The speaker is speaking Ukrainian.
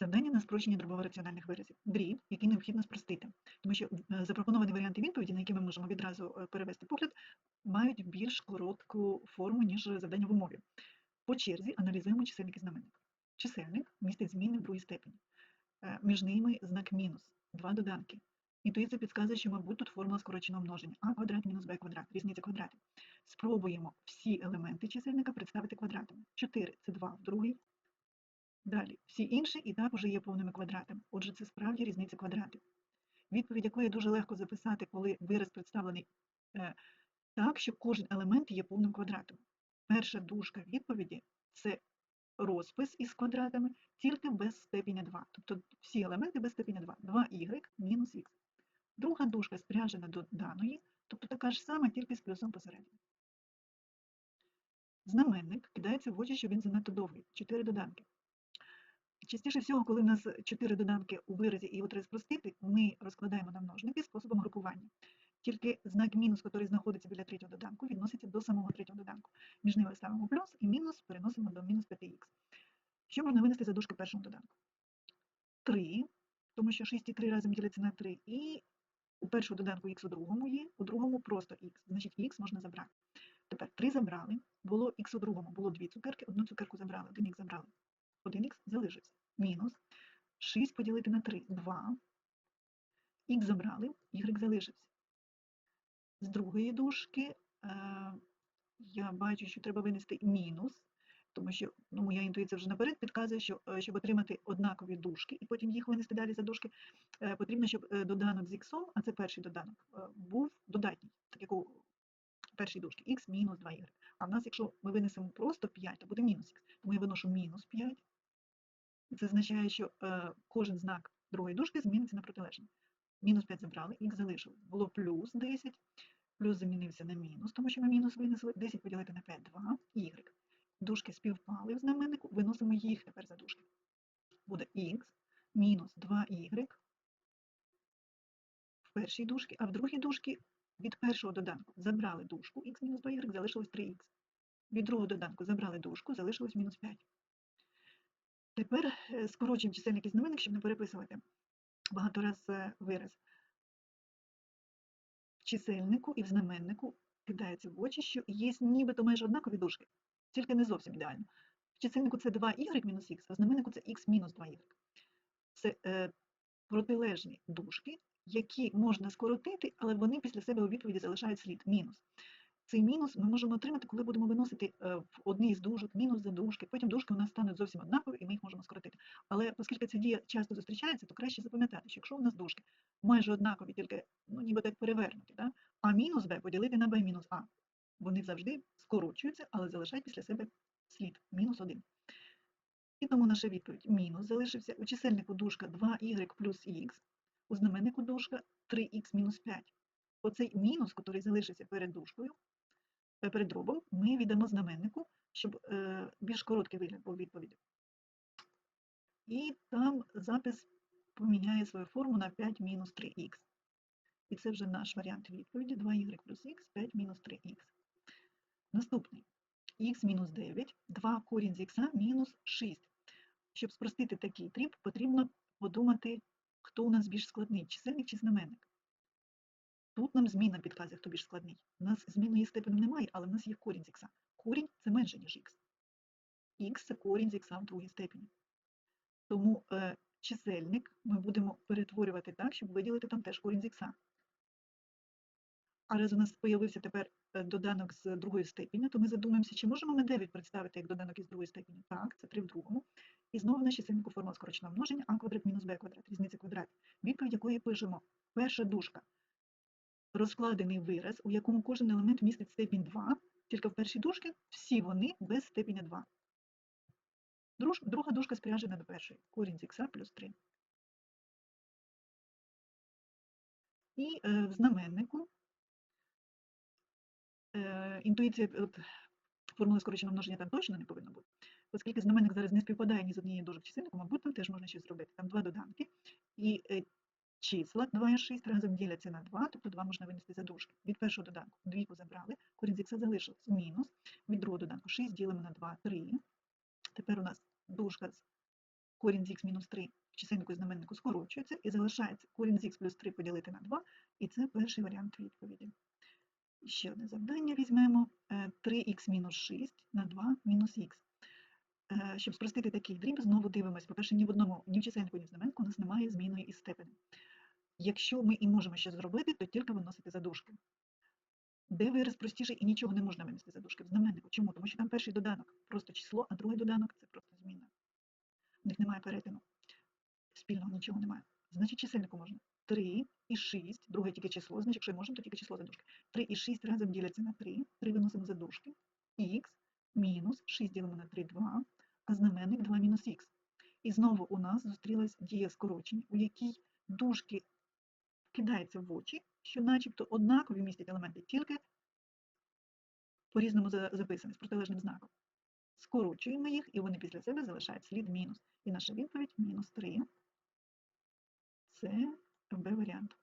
Завдання на спрощення дробово-раціональних виразів. Дріб, який необхідно спростити. Тому що е, запропоновані варіанти відповіді, на які ми можемо відразу е, перевести погляд, мають більш коротку форму, ніж завдання в умові. По черзі аналізуємо чисельник і знаменник. Чисельник містить зміни в другій степені. Е, Між ними знак мінус, два доданки. Інтуїція підказує, що, мабуть, тут формула скороченого множення а квадрат мінус b квадрат, різниця квадратів. Спробуємо всі елементи чисельника представити квадратами. 4 – це 2 в другій. Далі, всі інші і так уже є повними квадратами. Отже, це справді різниця квадратів. Відповідь якої дуже легко записати, коли вираз представлений е, так, що кожен елемент є повним квадратом. Перша дужка відповіді це розпис із квадратами, тільки без степеня 2. Тобто всі елементи без степеня 2. 2y мінус х. Друга дужка спряжена до даної, тобто така ж сама, тільки з плюсом посередині. Знаменник кидається в очі, що він занадто довгий. 4 доданки. Частіше всього, коли в нас 4 доданки у виразі і його треба спростити, ми розкладаємо на множники способом групування. Тільки знак мінус, який знаходиться біля третього доданку, відноситься до самого третього доданку. Між ними ставимо плюс і мінус переносимо до мінус 5х. Що можна винести за дужки першого доданку? 3, тому що 6 і 3 разом діляться на 3, і у першого доданку х у другому є, у другому просто х, значить х можна забрати. Тепер 3 забрали, було х у другому, було 2 цукерки, одну цукерку забрали, 1х забрали. 1х залишився. Мінус 6 поділити на 3 – 2. Х забрали, y залишився. З другої дужки е, я бачу, що треба винести мінус, тому що ну, моя інтуїція вже наперед підказує, що е, щоб отримати однакові дужки і потім їх винести далі за дужки, е, потрібно, щоб доданок з х, а це перший доданок, був додатній, так як у першій дужці, х мінус 2y. А в нас, якщо ми винесемо просто 5, то буде мінус х. Тому я виношу мінус 5. Це означає, що е, кожен знак другої дужки зміниться на протилежний. Мінус 5 забрали, х залишили. Було плюс 10, плюс замінився на мінус, тому що ми мінус винесли. 10 поділити на 5 – 2, y. Дужки співпали в знаменнику, виносимо їх тепер за дужки. Буде х мінус 2y в першій дужці, а в другій дужці від першого доданку забрали дужку, х мінус 2y, залишилось 3х. Від другого доданку забрали дужку, залишилось мінус 5. Тепер е, скорочуємо чисельник і знаменник, щоб не переписувати багато раз е, вираз. В чисельнику і в знаменнику кидається в очі, що є нібито майже однакові дужки, тільки не зовсім ідеально. В чисельнику це 2y мінус х, а в знаменнику це х мінус 2y. Це е, протилежні дужки, які можна скоротити, але вони після себе у відповіді залишають слід мінус. Цей мінус ми можемо отримати, коли будемо виносити е, в одній з дужок мінус за дужки. Потім дужки у нас стануть зовсім однакові, і ми їх можемо скоротити. Але оскільки ця дія часто зустрічається, то краще запам'ятати, що якщо у нас дужки майже однакові, тільки ну, ніби так перевернуті, да? а мінус b поділити на b мінус а, вони завжди скорочуються, але залишають після себе слід мінус 1. І тому наша відповідь мінус залишився. У чисельнику дужка 2y плюс х, у знаменнику дужка 3х мінус 5. Оцей мінус, який залишився перед дужкою, перед дробом, ми віддамо знаменнику, щоб е, більш короткий вигляд був відповіді. І там запис поміняє свою форму на 5 мінус 3х. І це вже наш варіант відповіді 2y плюс х, 5 мінус 3х. Наступний х мінус 9, 2 корінь з х мінус 6. Щоб спростити такий тріб, потрібно подумати, хто у нас більш складний, чисельник чи знаменник. Тут нам зміна підказує, хто більш складний. У нас змінної степені немає, але в нас є корінь з х. Корінь це менше, ніж х. Х це корінь з х в другій степені. Тому е, чисельник ми будемо перетворювати так, щоб виділити там теж корінь з х. А раз у нас з'явився тепер е, доданок з другої степені, то ми задумаємося, чи можемо ми 9 представити як доданок із другої степені? Так, це 3 в другому. І знову на чисельнику формула скороченого множення а квадрат мінус b квадрат, різниця квадратів. Відповідь якої пишемо. Перша дужка. Розкладений вираз, у якому кожен елемент містить степінь 2, тільки в першій дужці всі вони без степеня 2. Друж, друга дужка спряжена до першої. Корінь з х плюс 3. І е, в знаменнику е, інтуїція от, формули скороченого множення там точно не повинно бути. Оскільки знаменник зараз не співпадає ні з однією дужок чисельнику, мабуть, там теж можна щось зробити. Там два доданки. І е, числа 2 і 6 разом діляться на 2, тобто 2 можна винести за дужки. Від першого доданку двійку забрали, корінь з х залишився мінус. Від другого доданку 6 ділимо на 2, 3. Тепер у нас дужка з корінь з х мінус 3 в чисельнику і знаменнику скорочується і залишається корінь з х плюс 3 поділити на 2, і це перший варіант відповіді. Ще одне завдання візьмемо. Е, 3х мінус 6 на 2 мінус х. Е, Щоб спростити такий дріб, знову дивимось. По-перше, ні в одному, ні в чисельнику, ні в знаменнику у нас немає змінної із степені. Якщо ми і можемо щось зробити, то тільки виносити за дужки. Де вираз простіший і нічого не можна винести за дужки? В знаменнику. Чому? Тому що там перший доданок просто число, а другий доданок це просто зміна. У них немає перетину. Спільного нічого немає. Значить, чисельнику можна 3 і 6, друге тільки число, значить, якщо можемо, то тільки число за дужки. 3 і 6 разом діляться на 3, 3 виносимо за дужки, х мінус 6 ділимо на 3, 2, а знаменник 2 мінус х. І знову у нас зустрілась дія скорочення, у якій дужки кидаються в очі, що начебто однакові містять елементи, тільки по-різному записані, з протилежним знаком. Скорочуємо їх, і вони після себе залишають слід мінус. І наша відповідь мінус 3. Це Б варіант.